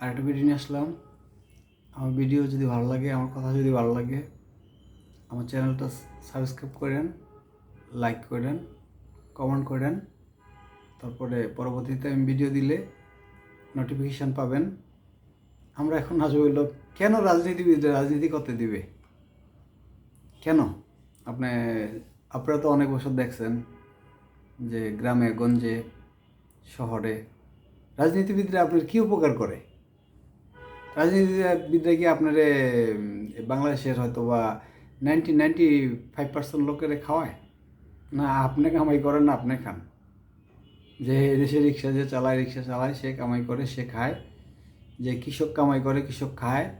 আরেকটা ভিডিও নিয়ে আসলাম। আমার ভিডিও যদি ভালো লাগে, আমার কথা যদি ভালো লাগে, আমার চ্যানেলটা সাবস্ক্রাইব করেন লাইক করেন কমেন্ট করেন। তারপরে পরবর্তীতে আমি ভিডিও দিলে নোটিফিকেশান পাবেন। আমরা এখন আসব হইল কেন রাজনীতিবিদরা রাজনীতি করতে দিবে? কেন? আপনি, আপনারা তো অনেক বছর দেখছেন যে গ্রামে, গঞ্জে, শহরে রাজনীতিবিদরা আপনার কী উপকার করে? রাজনীতিবিদরা কি আপনার বাংলাদেশের হয়তো বা নাইনটি নাইনটি ফাইভ পার্সেন্ট লোকের খাওয়ায়? না, আপনি কামাই করেন না, আপনি খান। যে দেশে রিক্সা যে চালায়, রিক্সা চালায়, সে কামাই করে, সে খায়। যে কৃষক কামাই করে, কৃষক খায়।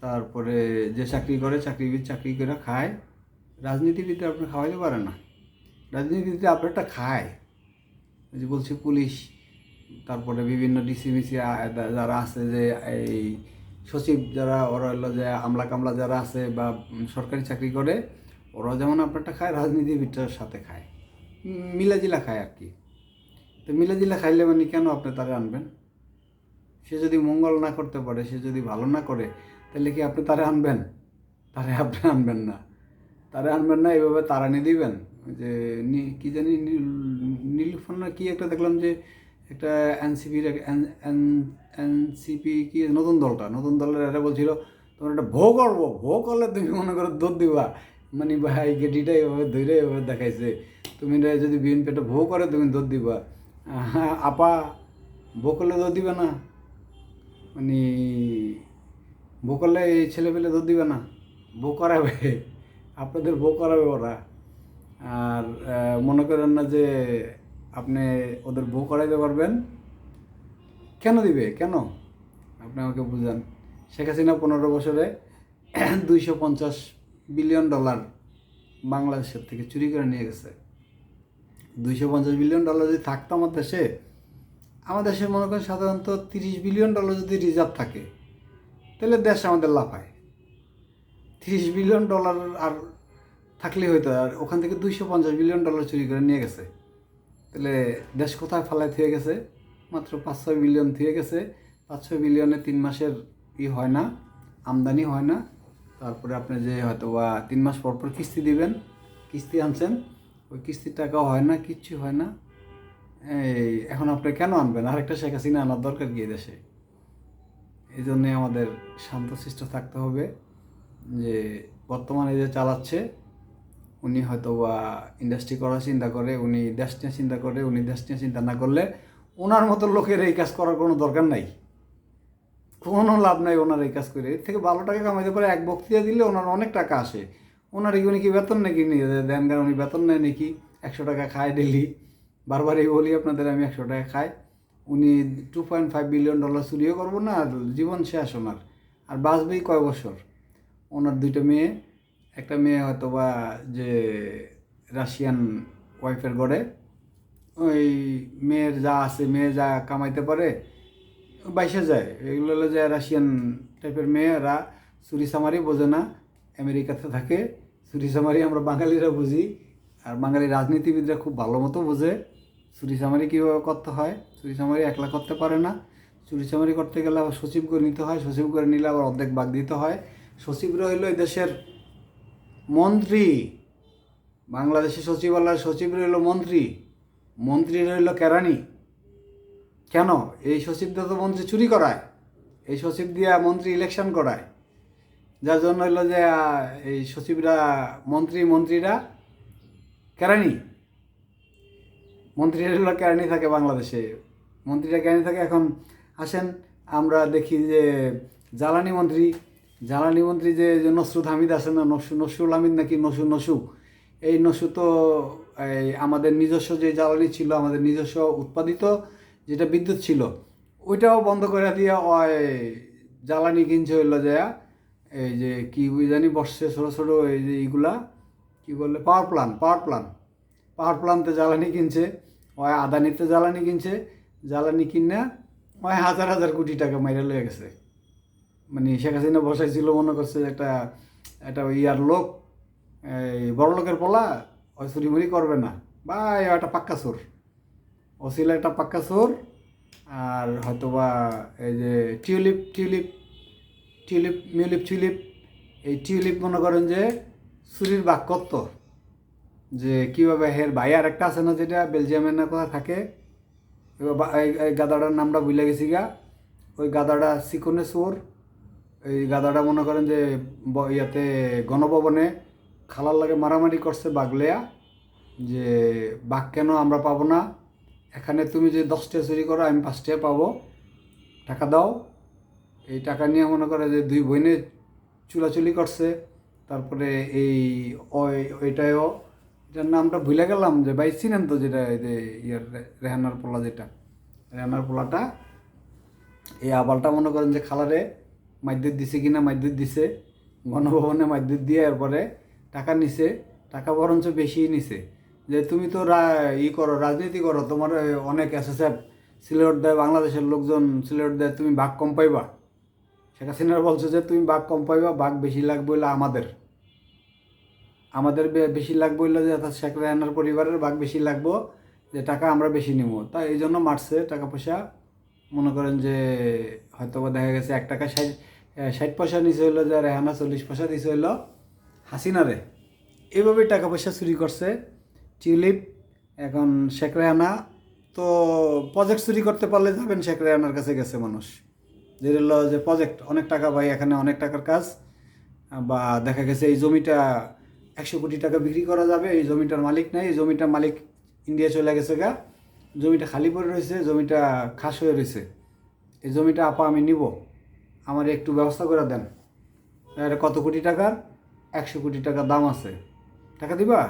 তারপরে যে চাকরি করে, চাকরিবিদ চাকরি করে খায়। রাজনীতিবিদরা আপনি খাওয়াইতে পারে না। রাজনীতিবিদরা আপনারটা খায়। যে বলছি পুলিশ তারপরে বিভিন্ন ডিসি মিসি যারা আছে যে এই সচিব যারা, ওরা হলো যে আমলা কামলা যারা আছে বা সরকারি চাকরি করে ওরা যেমন আপনারটা খায় রাজনীতিবিদটার সাথে খায়। মিলাজিলা খায় আর কি। তো মিলাজিলা খাইলে মানে কেন আপনি তারা আনবেন? সে যদি মঙ্গল না করতে পারে, সে যদি ভালো না করে, তাহলে কি আপনি তারা আনবেন? তারে আপনি আনবেন না। তারে আনবেন না এভাবে নিয়ে দিবেন। যে কি জানি নীলফান না কি একটা দেখলাম যে একটা এনসিপির এনসিপি কি? নতুন দলটা। নতুন দলের এরা বলছিল, তোমার একটা ভো করব ভো করলে তুমি মনে করো দুধ দিবা। মানে ভাই, গেটিটা এভাবে ধরে এভাবে দেখাইছে। তুমি এটা যদি বিএনপি একটা ভো করে, তুমি দুধ দিবা। আপা ভো করলে দুধ দিবে না। মানে বউ করলে এই ছেলে পেলে দুধ দিবে না। বউ করাবে। আপনাদের বউ করাবে ওরা। আর মনে করেন না যে আপনি ওদের বউ করাইতে পারবেন। কেন দিবে? কেন? আপনি আমাকে বুঝান। শেখ হাসিনা পনেরো বছরে দুইশো পঞ্চাশ বিলিয়ন ডলার বাংলাদেশের থেকে চুরি করে নিয়ে গেছে। দুইশো পঞ্চাশ বিলিয়ন ডলার যদি থাকতো আমার দেশে আমাদের দেশে মনে করেন সাধারণত তিরিশ বিলিয়ন ডলার যদি রিজার্ভ থাকে, তাহলে দেশ আমাদের লাফায়। তিরিশ বিলিয়ন ডলার আর থাকলেই হয়তো আর ওখান থেকে দুইশো পঞ্চাশ বিলিয়ন ডলার চুরি করে নিয়ে গেছে। তাহলে দেশ কোথায় ফালায় থুয়ে গেছে? মাত্র পাঁচ ছয় বিলিয়ন থুয়ে গেছে। পাঁচ ছয় বিলিয়নে তিন মাসের ই হয় না, আমদানি হয় না। তারপরে আপনি যে হয়তো বা তিন মাস পর পর কিস্তি দিবেন, কিস্তি আনছেন, ওই কিস্তির টাকাও হয় না, কিচ্ছু হয় না। এই, এখন আপনি কেন আনবেন? আরেকটা শেখ হাসিনা আনার দরকার গিয়ে দেশে? এই জন্যে আমাদের শান্তশিষ্ট থাকতে হবে যে বর্তমানে যে চালাচ্ছে উনি হয়তো বা ইন্ডাস্ট্রি করার চিন্তা করে, উনি দেশ নিয়ে চিন্তা করে, উনি দেশ নিয়ে চিন্তা না করলে ওনার মতো লোকের এই কাজ করার কোনো দরকার নাই। কোনো লাভ নাই ওনার এই কাজ করে। এর থেকে ভালো টাকা কামাইতে পারে এক বক্তৃতা দিলে ওনার অনেক টাকা আসে। ওনার উনি কি বেতন নাকি নিয়ে দেন কারণ উনি বেতন নেয় নাকি? একশো টাকা খায় ডেলি বারবার এই বলি আপনাদের, আমি একশো টাকা খাই। উনি two point five billion dollar চুরিও করব না, আর জীবন শেষ ওনার। আর বাঁচবেই কয় বছর? ওনার দুইটা মেয়ে একটা মেয়ে হয়তো বা যে রাশিয়ান ওয়াইফের গড়ে ওই মেয়ের যা আছে, মেয়ে যা কামাইতে পারে, বাইসে যায়। এগুলো হলো যে রাশিয়ান টাইপের মেয়েরা, চুরি সামারি বোঝে না, আমেরিকাতে থাকে। চুরি সামারি আমরা বাঙালিরা বুঝি, আর বাঙালি রাজনীতিবিদরা খুব ভালো মতো বোঝে। চুরি চামারি কীভাবে করতে হয়? চুরি চামারি একলা করতে পারে না। চুরি চামারি করতে গেলে আবার সচিব করে নিতে হয়। সচিব করে নিলে আবার অর্ধেক বাদ দিতে হয়। সচিবরা হইল এই দেশের মন্ত্রী। বাংলাদেশের সচিবালয়ের সচিব রইল মন্ত্রী। মন্ত্রী রইল কেরানি কেন? এই সচিবটা তো মন্ত্রী চুরি করায়। এই সচিব দিয়া মন্ত্রী ইলেকশন করায়। যার জন্য হইল যে এই সচিবরা, মন্ত্রী, মন্ত্রীরা কেরানি মন্ত্রীরা হলো কেরানি থাকে বাংলাদেশে। মন্ত্রীরা কেরানি থাকে? এখন আসেন, আমরা দেখি যে, জ্বালানি মন্ত্রী জ্বালানি মন্ত্রী যে নসরুদ হামিদ আছে না, নসু, নসরুল হামিদ নাকি নসু নসু এই নসু তো, এই আমাদের নিজস্ব যে জ্বালানি ছিল, আমাদের নিজস্ব উৎপাদিত যেটা বিদ্যুৎ ছিল, ওইটাও বন্ধ করে দিয়ে ওই জ্বালানি কিনছে হইল যে, এই যে কি জানি বসছে ছোটো ছোটো, এই যে এইগুলা, কি বললে পাওয়ার প্লান্ট পাওয়ার প্লান্ট। পাওয়ার প্লান্টে জ্বালানি কিনছে, ওই আদানিতে জ্বালানি কিনছে, জ্বালানি কিনে ওই হাজার হাজার কোটি টাকা মাইরে লয়ে গেছে। মানে শেখ হাসিনা বসাইছিল, মনে করছে একটা একটা ইয়ার লোক, এই বড় লোকের পোলা, ওই চুরিমুরি করবে না। বা একটা পাক্কা চোর। ও ছিল একটা পাক্কা চোর, আর হয়তোবা এই যে টিউলিপ টিউলিপ টিউলিপ, মিউলিপ, টিউলিপ, এই টিউলিপ মনে করেন যে চুরির বাক্যত্ব যে কীভাবে হের ভাই আর একটা আছে না যেটা, বেলজিয়ামের না কোথায় থাকে গাদাটার নামটা ভুলে গেছি গা। ওই গাদাটা সিকনে সোর এই গাদাটা মনে করেন যে ইয়াতে গণভবনে খালার লাগে মারামারি করছে বাগলেয়া, যে বাঘ কেন আমরা পাবো না? এখানে তুমি যে দশটা চুরি করো, আমি পাঁচটা পাবো। টাকা দাও। এই টাকা নিয়ে মনে করে যে দুই বইনে চুলাচুলি করছে। তারপরে এই ওই- ওইটাও এটার নামটা ভুলে গেলাম যে ভাই চিনেন তো যেটা যে ইয়ার রেহানার পোলা যেটা। রেহানার পোলাটা, এই আবালটা মনে করেন যে খালারে মাইদ্যুৎ দিছে কিনা মাইদ্যুৎ দিছে, গণভবনে মাইদ্যুৎ দিয়ে এরপরে টাকা নিছে, টাকা বরঞ্চ বেশি নিছে। যে তুমি তো ই করো, রাজনীতি করো, তোমার অনেক এসএসএফ সিলেট দেয়, বাংলাদেশের লোকজন সিলেট দেয়, তুমি ভাগ কম পাইবা। শেখ হাসিনার বলছে যে তুমি ভাগ কম পাইবা, ভাগ বেশি লাগবে হইলে আমাদের। আমাদের বেশি লাগবে হইলে যে অর্থাৎ শেখ রেহানার পরিবারের ভাগ বেশি লাগবো, যে টাকা আমরা বেশি নিব তা এই জন্য মারছে টাকা পয়সা। মনে করেন যে হয়তো দেখা গেছে এক টাকা ষাট ষাট পয়সা নিচে হইল যে রেহানা চল্লিশ পয়সা দিছে হইল হাসিনারে। এইভাবে টাকা পয়সা চুরি করছে। টিউলিপ, এখন শেখ রেহানা। তো প্রজেক্ট চুরি করতে পারলে যাবেন শেখ রেহানার কাছে গেছে মানুষ। যে হলো যে প্রজেক্ট অনেক টাকা ভাই, এখানে অনেক টাকার কাজ। বা দেখা গেছে এই জমিটা একশো কোটি টাকা বিক্রি করা যাবে, এই জমিটার মালিক নাই, এই জমিটার মালিক ইন্ডিয়া চলে গেছে গা। জমিটা খালি পড়ে রয়েছে, জমিটা খাস হয়ে রয়েছে। এই জমিটা আপা আমি নিব। আমার একটু ব্যবস্থা করে দেন। এটা কত কোটি টাকার? একশো কোটি টাকা দাম আছে। টাকা দিবা?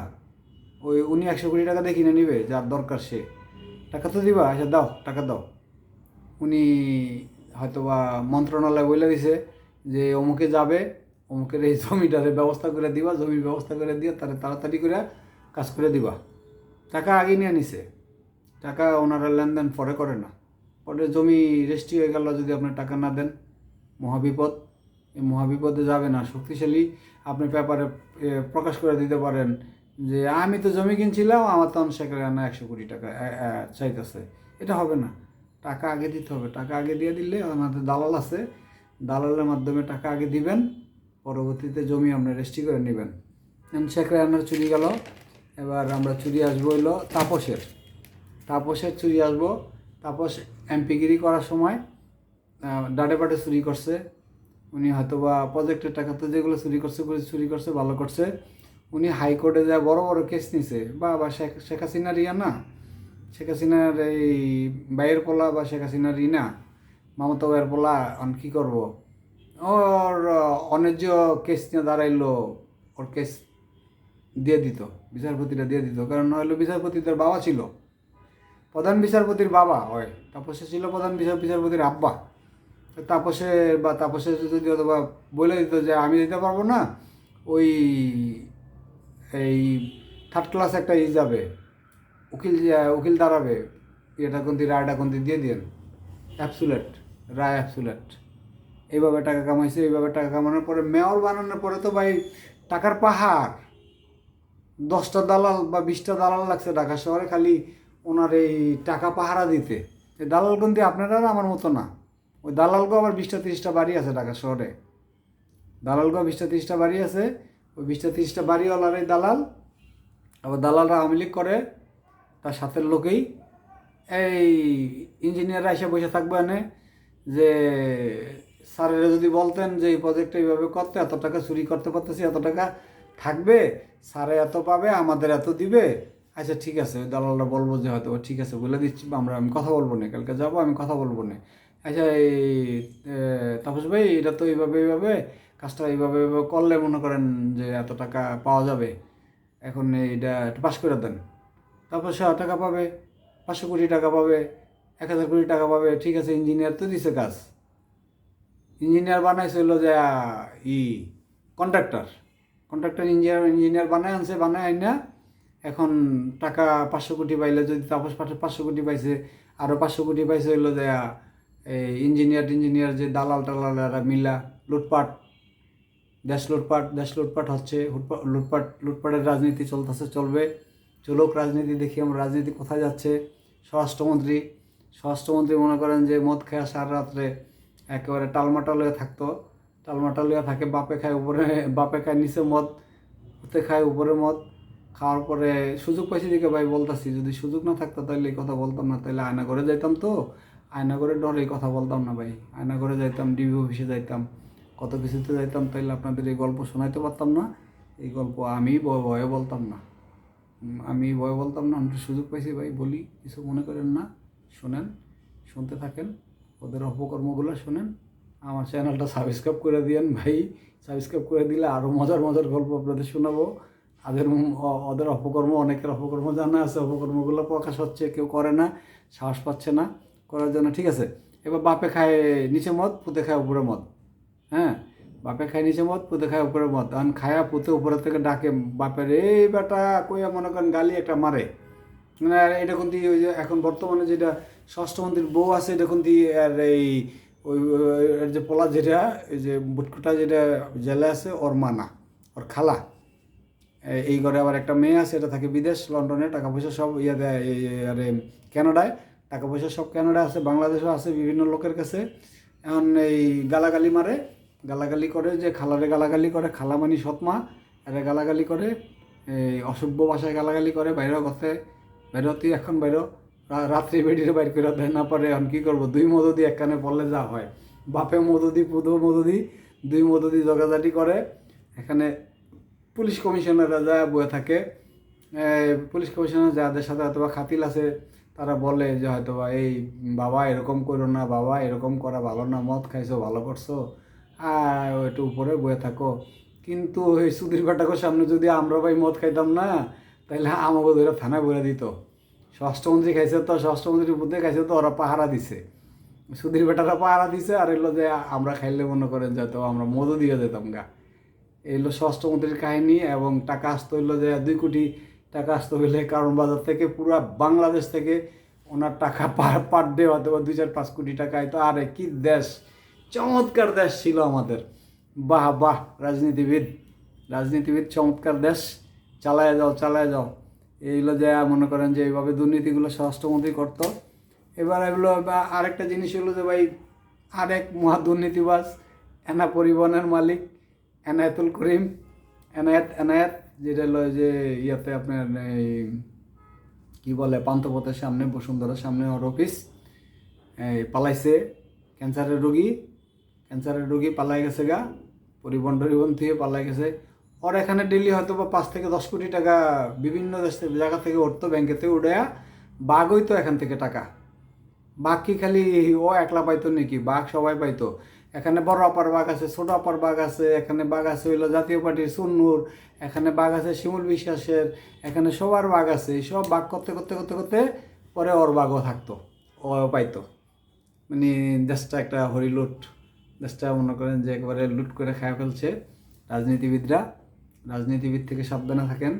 ওই উনি একশো কোটি টাকা দেখি না নিবে, যার দরকার সে। টাকা তো দিবা আচ্ছা দাও, টাকা দাও। উনি হয়তোবা মন্ত্রণালয় বলে দিছে যে অমুকে যাবে, অমুকের এই জমিটারে ব্যবস্থা করে দিবা, জমির ব্যবস্থা করে দিয়ে তারা তাড়াতাড়ি করে কাজ করে দিবা। টাকা আগে নিয়ে নিছে। টাকা ওনারা লেনদেন পরে করে না। পরে জমি রেজিস্ট্রি হয়ে গেল, যদি আপনি টাকা না দেন। মহাবিপদ এই মহাবিপদে যাবে না। শক্তিশালী আপনি পেপারে প্রকাশ করে দিতে পারেন যে, আমি তো জমি কিনছিলাম, আমার তখন সেখানে একশো কোটি টাকা চাইতেছে। এটা হবে না। টাকা আগে দিতে হবে। টাকা আগে দিয়ে দিলে আমাদের দালাল আছে। দালালের মাধ্যমে টাকা আগে দিবেন, পরবর্তীতে জমি আপনি রেজিস্ট্রি করে নেবেন। শেখ রায়নার চুরি গেল। এবার আমরা চুরি আসব হইল তাপসের। তাপসের চুরি আসব। তাপস এমপিগিরি করার সময় ডাটে পাটে চুরি করছে। উনি হয়তো বা প্রজেক্টের টাকা তো যেগুলো চুরি করছে চুরি করছে, ভালো করছে। উনি হাইকোর্টে যা বড় বড় কেস নিছে, বা বা শেখ হাসিনার ইয়া না। শেখ হাসিনার এই বাইয়ের পোলা বা শেখ হাসিনার ই না। মামতা বাইয়ের পোলা অন কী করব? ওর অন্যায্য কেস নিয়ে দাঁড়াইলো, ওর কেস দিয়ে দিত, বিচারপতিরা দিয়ে দিত। কারণ হলো বিচারপতিদের বাবা ছিল। প্রধান বিচারপতির বাবা হয়, তারপর সে ছিল প্রধান বিচার বিচারপতির আব্বা। তাপসে বা তাপসে যদি অথবা বলে দিত যে আমি দিতে পারব না, ওই এই থার্ড ক্লাস একটা ই যাবে, উকিল উকিল দাঁড়াবে, এটা কোনটি রায়টা কোনটি দিয়ে দিন অ্যাপসুলেট রায় অ্যাপসুলেট এইভাবে টাকা কামাইছে, এইভাবে টাকা কামানোর পরে, মেয়র বানানোর পরে তো ভাই টাকার পাহাড়। দশটা দালাল বা বিশটা দালাল লাগছে ঢাকা শহরে, খালি ওনার এই টাকা পাহারা দিতে। দালাল কিন্তু আপনারা আমার মতো না। ওই দালালগো আবার বিশটা তিরিশটা বাড়ি আছে ঢাকা শহরে। দালালগো বিশটা তিরিশটা বাড়ি আছে, ওই বিশটা তিরিশটা বাড়িওয়ালার এই দালাল, আবার দালালরা আওয়ামী লীগ করে, তার সাথের লোকেই। এই ইঞ্জিনিয়াররা এসে বসে থাকবে এনে যে, স্যারেরা যদি বলতেন যে, এই প্রজেক্টটা এইভাবে করতে, এত টাকা চুরি করতে পারতেছি এত টাকা থাকবে, স্যারে এত পাবে, আমাদের এত দিবে। আচ্ছা ঠিক আছে দালালরা বলব যে, হয়তো ঠিক আছে, বলে দিচ্ছি, আমরা, আমি কথা বলব না, কালকে যাব, আমি কথা বলব না। আচ্ছা এই তাপস ভাই, এটা তো এইভাবে এইভাবে, কাজটা এইভাবে এইভাবে করলে মনে করেন যে এত টাকা পাওয়া যাবে। এখন এইটা একটু পাস করে দেন। তারপর সে টাকা পাবে, পাঁচশো কোটি টাকা পাবে, এক হাজার কোটি টাকা পাবে, ঠিক আছে ইঞ্জিনিয়ার তো দিছে কাজ। ইঞ্জিনিয়ার বানাইছে হলো যে, ই কন্ট্রাক্টর কন্ট্রাক্টর ইঞ্জিনিয়ার ইঞ্জিনিয়ার বানায় আনছে, বানায় আইনা, এখন টাকা পাঁচশো কোটি পাইলে যদি তাপস পাঁচশো কোটি পাইছে আরও পাঁচশো কোটি পাইছে হইল যে ইঞ্জিনিয়ার ইঞ্জিনিয়ার যে দালাল টালালরা মিলা লুটপাট, দেশ লুটপাট দেশ লুটপাট হচ্ছে লুটপাট, লুটপাটের রাজনীতি চলতেছে, চলবে। চলুক, রাজনীতি দেখি আমরা, রাজনীতি কোথায় যাচ্ছে? স্বরাষ্ট্রমন্ত্রী স্বরাষ্ট্রমন্ত্রী মনে করেন যে মদ খেয়া সার রাত্রে একেবারে টালমাটাল হয়ে থাকতো। টালমাটাল হয়ে থাকে, বাপে খায় উপরে, বাপে খায় নিচে মদ হতে খায় উপরে মদ। খাওয়ার পরে সুযোগ পাইছি দিকে ভাই বলতাছি, যদি সুযোগ না থাকতো তাহলে এই কথা বলতাম না তাহলে আয়না করে যাইতাম তো। আয়না করে ডরে এই কথা বলতাম না ভাই। আয়না করে যাইতাম, ডিবি অফিসে যাইতাম। কত কিছুতে যাইতাম, তাইলে আপনাদের এই গল্প শোনাইতে পারতাম না। এই গল্প আমি ভয়ে বলতাম না। আমি ভয় বলতাম না আমি তো সুযোগ পাইছি ভাই, বলি, কিছু মনে করেন না, শোনেন, শুনতে থাকেন, ওদের অপকর্মগুলো শোনেন, আমার চ্যানেলটা সাবস্ক্রাইব করে দিয়েন ভাই সাবস্ক্রাইব করে দিলে আরও মজার মজার গল্প আপনাদের শোনাবো। তাদের ওদের অপকর্ম, অনেকের অপকর্ম জানা আছে, অপকর্মগুলো প্রকাশ হচ্ছে, কেউ করে না, সাহস পাচ্ছে না। করার জন্য, ঠিক আছে? এবার বাপে খায় নিচে মদ, পুঁতে খায় উপরে মদ। হ্যাঁ? বাপে খায় নিচে মদ, পুঁতে খায় উপরে মদ। তখন খায়া পুঁতে উপরে থেকে ডাকে বাপের এই বেটা, কইয়া মনে করেন গালি একটা মারে। মানে এটা কিন্তু ওই যে এখন বর্তমানে যেটা ষষ্ঠ মন্ত্রীর বউ আছে, এটা কিন্তু আর এই, ওই যে পোলা যেটা, এই যে বুটকুটা যেটা জেলে আছে, ওর মানা, ওর খালা। এই ঘরে আবার একটা মেয়ে আছে, এটা থাকে বিদেশ, লন্ডনে টাকা পয়সা সব ইয়ে দেয় আরে ক্যানাডায় টাকা পয়সা সব ক্যানাডায় আছে, বাংলাদেশও আছে, বিভিন্ন লোকের কাছে। এখন এই গালাগালি মারে, গালাগালি করে যে খালারে গালাগালি করে খালা মানি সৎমা, এরা গালাগালি করে, এই অসভ্য ভাষায় গালাগালি করে বাইরে তুই এখন বাইরে রাত্রি বেডিরে বাইর করে দেয় না পারে, এখন কী করব? দুই মদদি একখানে পড়লে যা হয়। বাপে মদদি পুদো মদদি, দুই মদদি জগাজাটি করে। এখানে পুলিশ কমিশনাররা যা বয়ে থাকে পুলিশ কমিশনার যাদের সাথে অথবা খাতিল আছে তারা বলে যে হয়তো বা এই বাবা এরকম করো না, বাবা এরকম করা ভালো না, মদ খাইছো, ভালো করছ আর একটু উপরে বয়ে থাকো। কিন্তু এই সুধীর বেটাকের সামনে যদি আমরা ভাই মদ খাইতাম না তাহলে আমাকে ধরে থানায় বলে দিত। ষষ্ঠমন্ত্রী খাইছে তো ষষ্ঠমন্ত্রীর বুদ্ধে খাইছে তো, ওরা পাহারা দিছে। সুধীর বেটারা পাহারা দিছে আর এলো যে আমরা খাইলে মনে করেন যে তো আমরা মদও দিয়ে যেতাম গা। এই হলো ষষ্ঠমন্ত্রীর কাহিনী এবং টাকা আসতো হইল যে দুই কোটি টাকা আসতে হইলে কারণ বাজার থেকে পুরা বাংলাদেশ থেকে ওনার টাকা পার পার ডে অথবা দুই চার পাঁচ কোটি টাকা তো আরে কি দেশ? চমৎকার দেশ ছিল আমাদের। বাহ বাহ, রাজনীতিবিদ। রাজনীতিবিদ চমৎকার দেশ। চালায় যাও চালায় যাও। এইগুলো যে মনে করেন যে এইভাবে দুর্নীতিগুলো স্বরাষ্ট্রমন্ত্রী করতো। এবার এগুলো আরেকটা জিনিস হলো যে ভাই, আরেক মহা দুর্নীতিবাজ এনা পরিবহনের মালিক, এনায়েতুল করিম। এনায়েত এনায়েত। যেটা হলো যে ইয়াতে আপনার এই, কি বলে, পান্থপথের সামনে, বসুন্ধরার সামনে ওর অফিস এই পালাইছে ক্যান্সারের রোগী ক্যান্সারের রোগী পালাই গেছে গা, পরিবহন টরিবহন থেকে পালাই গেছে। ওর এখানে ডেলি হয়তো বা পাঁচ থেকে দশ কোটি টাকা বিভিন্ন জায়গা থেকে উঠতো ব্যাংকে থেকে উঠে বাঘ হইতো এখান থেকে টাকা। বাঘ কি খালি ও একলা পাইতো নাকি? বাঘ সবাই পাইতো। এখানে বড় অপার বাঘ আছে, ছোট অপার বাঘ আছে, এখানে বাঘ আছে হইল জাতীয় পার্টির সুন্নুর, এখানে বাঘ আছে শিমুল বিশ্বাসের, এখানে সবার বাঘ আছে। সব বাঘ করতে করতে করতে করতে পরে ওর বাঘও থাকতো, ও পাইতো। মানে দেশটা একটা হরিলুট দেশটা মনে করেন যে একবারে লুট করে খায় ফেলছে রাজনীতিবিদরা। রাজনীতিবিদ থেকে সাবধানে থাকেন।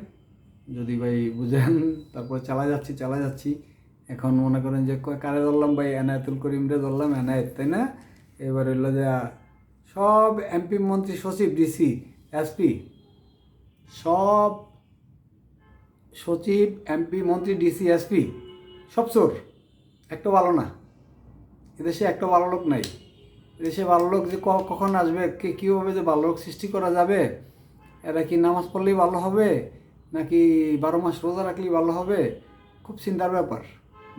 যদি ভাই বুঝেন, তারপরে চালা যাচ্ছি চালা যাচ্ছি। এখন মনে করেন যে কারে ধরলাম ভাই? এনায়েতুল করিমরে ধরলাম, এনায়েত, তাই না? এবার হইল যে, সব এমপি মন্ত্রী সচিব, ডিসি, এসপি, সব সচিব, এমপি, মন্ত্রী, ডিসি, এসপি, সব চোর। একটা ভালো না। এদেশে একটা ভালো লোক নাই। এদেশে ভালো লোক যে কখন আসবে? কে, কীভাবে যে ভালো লোক সৃষ্টি করা যাবে? এরা কি নামাজ পড়লেই ভালো হবে? নাকি বারো মাস রোজা রাখলেই ভালো হবে? খুব চিন্তার ব্যাপার।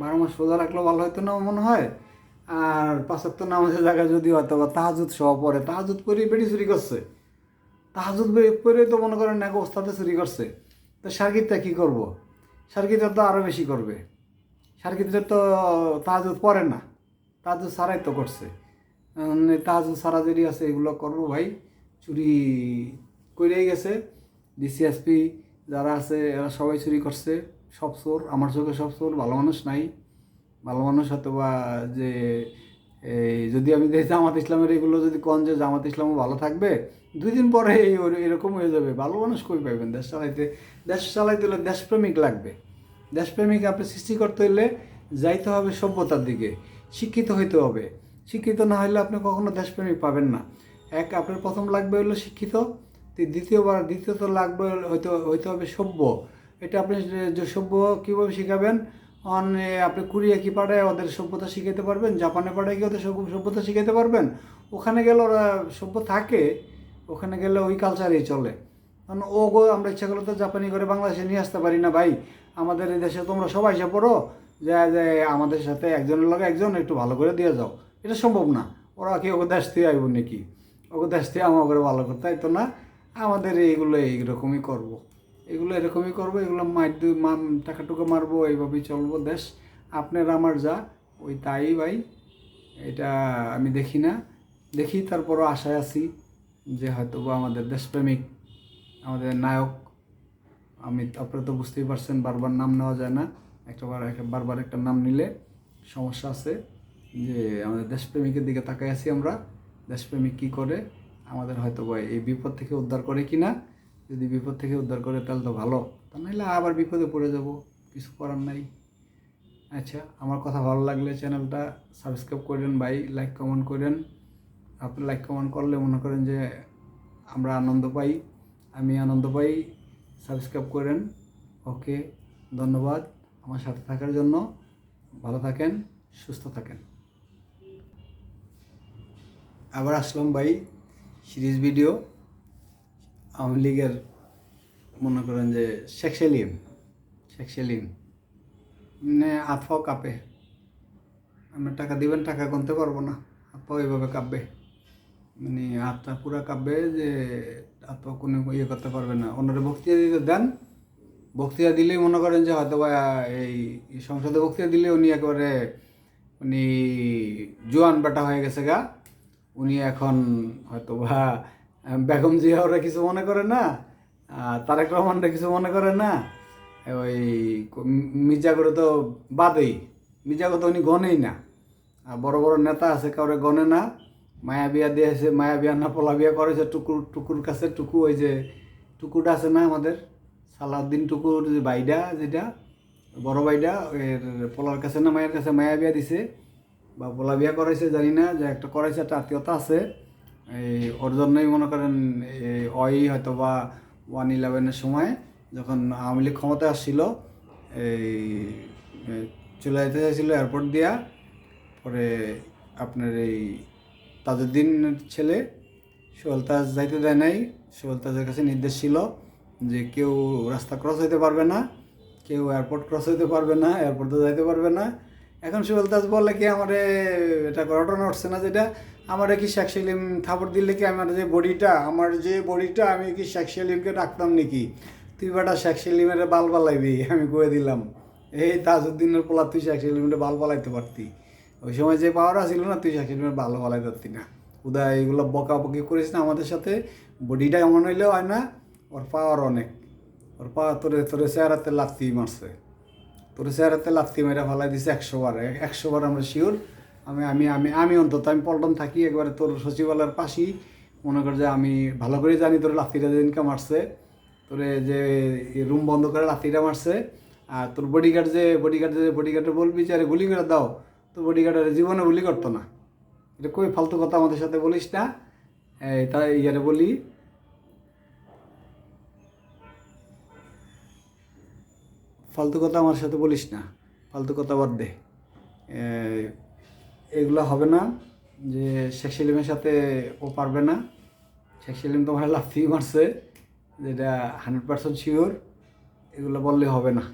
বারো মাস রোজা রাখলেও ভালো হয়তো না মনে হয়। আর পাঁচাত্তর নামাজের জায়গায় যদি হয়তো বা তাহাজুদ সহ পরে তাহাজুদ করে বেটি চুরি করছে। তাহাজুদ করে তো মনে করেন এক ওস্তাদে চুরি করছে। তো সার্কিটটা কী করব? সার্কিটটা তো আরও বেশি করবে। সার্কিটটা তো তাহাজুদ পড়ে না তাহাজুদ সারাই তো করছে। তাহাজুদ সারা যদি আছে, এগুলো করব ভাই। চুরি করেই গেছে। ডিসিএসপি যারা আছে, এরা সবাই চুরি করছে। সব চোর, আমার চোখে সব চোর, ভালো মানুষ নাই। ভালো মানুষ হয়তো বা যে, এই যদি আমি দেখি জামাত ইসলামের এগুলো যদি কন যে জামাত ইসলামও ভালো থাকবে, দুই দিন পরে এরকম হয়ে যাবে। ভালো মানুষ কই পাইবেন? দেশ চালাইতে দেশ চালাইতে হলে দেশপ্রেমিক লাগবে। দেশপ্রেমিক আপনি সৃষ্টি করতে হলে যাইতে হবে সভ্যতার দিকে, শিক্ষিত হইতে হবে। শিক্ষিত না হলে আপনি কখনো দেশপ্রেমিক পাবেন না। এক, আপনার প্রথম লাগবে হলো শিক্ষিত দ্বিতীয়বার, দ্বিতীয়ত লাগবে হইতে হইতে হবে সভ্য। এটা আপনি যে- সভ্য কীভাবে শেখাবেন? অন আপনি কোরিয়া কি পাঠায় ওদের সভ্যতা শিখাইতে পারবেন? জাপানে পাঠায় কি ওদের সভ্য- সভ্যতা শিখাইতে পারবেন? ওখানে গেলে ওরা সভ্য থাকে, ওখানে গেলে ওই কালচারেই চলে। কারণ ও গো, আমরা ইচ্ছা করলে তো জাপানি করে বাংলাদেশে নিয়ে আসতে পারি না ভাই। আমাদের এই দেশে তোমরা সবাই এসে পড়ো, যে যে, আমাদের সাথে একজনের লগে একজন, একটু ভালো করে দিয়ে যাও। এটা সম্ভব না। ওরা কি ওকে দেশ থেকে আইব নাকি? ওকে দেশ থেকে আমাকে ভালো করতে হয়তো না? আমাদের এইগুলো এইরকমই করব। এগুলো এরকমই করব, এগুলো মার টাকা টুকা মারবো, এইভাবেই চলবো। দেশ আপনার আমার যা, ওই তাই ভাই, এটা আমি দেখি না। দেখি তারপরও আশায় আছি যে হয়তো আমাদের দেশপ্রেমিক, আমাদের নায়ক, আমি, আপনারা তো বুঝতেই পারছেন, বারবার নাম নেওয়া যায় না। একটা বার একটা বারবার একটা নাম নিলে সমস্যা আছে যে আমাদের দেশপ্রেমিকের দিকে তাকাই আছি আমরা। দেশপ্রেমিক কী করে? আমাদের হয়তো বা এই বিপদ থেকে উদ্ধার করে কি না যদি বিপদ থেকে উদ্ধার করে, তাহলে তো ভালো। তা নাহলে আবার বিপদে পড়ে যাব, কিছু করার নাই। আচ্ছা আমার কথা ভালো লাগলে চ্যানেলটা সাবস্ক্রাইব করেন ভাই, লাইক কমেন্ট করেন। আপনি লাইক কমেন্ট করলে মনে করেন যে আমরা আনন্দ পাই, আমি আনন্দ পাই, সাবস্ক্রাইব করেন। ওকে, ধন্যবাদ আমার সাথে থাকার জন্য। ভালো থাকেন, সুস্থ থাকেন। আবার আসলাম ভাই, সিরিজ ভিডিও। আওয়ামী লীগের মনে করেন যে শেখ সেলিম শেখ সেলিম মানে আতফাও কাঁপে। আপনি টাকা দিবেন, টাকা গুনতে পারব না। আতফাও এইভাবে কাঁপবে। মানে হাতটা পুরা কাঁপবে যে আতফা কোনো ইয়ে করতে পারবে না। ওনারা বক্তৃতা দিতে দেন। বক্তৃতা দিলেই মনে করেন যে হয়তো বা এই এই সংসদে বক্তৃতা দিলে উনি একেবারে উনি জোয়ান বেটা হয়ে গেছে গা। উনি এখন হয়তো বা বেগম জিয়া ওরা কিছু মনে করে না তারেক রহমানরা কিছু মনে করে না। ওই মির্জাগরে তো বাদেই মির্জাগর তো উনি গনেই না। আর বড় বড় নেতা আছে, কাউরে গনে না। মায়া বিয়া দিয়েছে মায়া বিয়া না, পোলা বিয়া করেছে, টুকুর টুকুর কাছে টুকু, ওই যে টুকুটা আছে না আমাদের, সালাউদ্দিন টুকুর যে বাইডা যেটা, বড় বাইডা এর পোলার কাছে না, মায়ের কাছে মায়া বিয়া দিছে, বা পোলা বিয়া করাইছে, জানি না, যে একটা করাইছে, একটা আত্মীয়তা আছে। ওর জন্যই মনে করেন এই অই হয়তো বা ওয়ান ইলেভেনের সময় যখন আওয়ামী লীগ ক্ষমতায় আসছিল, এই চলে যেতে চাইছিল এয়ারপোর্ট দিয়া। পরে আপনার এই তাজউদ্দিন ছেলে সোহেলতাজ যাইতে দেয় নাই। সোহেলতাজের কাছে নির্দেশ ছিল যে কেউ রাস্তা ক্রস হইতে পারবে না, কেউ এয়ারপোর্ট ক্রস হইতে পারবে না এয়ারপোর্টে যাইতে পারবে না। এখন সোহেলতাজ বলে কি আমারে, এটা ঘটনা উঠছে না যেটা? আমার কি শেখ সেলিম থাপড় দিলে কি আমার যে বডিটা, আমার যে বডিটা, আমি কি শেখ সেলিমকে ডাকতাম নাকি? তুই বেটা শেখ সেলিমের বাল বালাইবি, আমি কয়ে দিলাম। এই তাজউদ্দিনের পোলা, তুই শেখ সেলিমের বাল বালাইতে পারতি। ওই সময় যে পাওয়ার ছিল না, তুই শেখ সেলিমের বাল বালাইতে পারতি না। উদয় এগুলো বকাবকি করিস না আমাদের সাথে। বডিটা এমন হইলেও হয় না, ওর পাওয়ার অনেক। ওর পাওয়ার তোরে তোরে চেহারাতে লাত্তি মারছে। তোর চেহারাতে লাত্তি মেরে ফেলাই দিছে একশো বার একশো বার আমরা শিওর আমি আমি আমি আমি অন্তত আমি পল্টন থাকি, একবারে তোর সচিবালয়ের পাশেই। মনে কর যে আমি ভালো করে জানি তোর লাত্তিটা যেদিনকে মারছে। তোরে যে রুম বন্ধ করে লাত্তিটা মারছে। আর তোর বডিগার্ড যে বডিগার্ড যে বডিগার্ডে বলবি যে, আরে গুলি করে দাও। তোর বডিগার্ডের জীবনে গুলি করতো না। এটা কই ফালতু কথা আমাদের সাথে বলিস না। তাই ইয়ারে বলি ফালতু কথা আমার সাথে বলিস না। ফালতু কথা বাদ দে। এগুলো হবে না যে শেখ সেলিমের সাথে ও পারবে না। শেখ সেলিম তোমার লাফিয়ে মারছে, যেটা হান্ড্রেড পার্সেন্ট শিওর এগুলো বললে হবে না।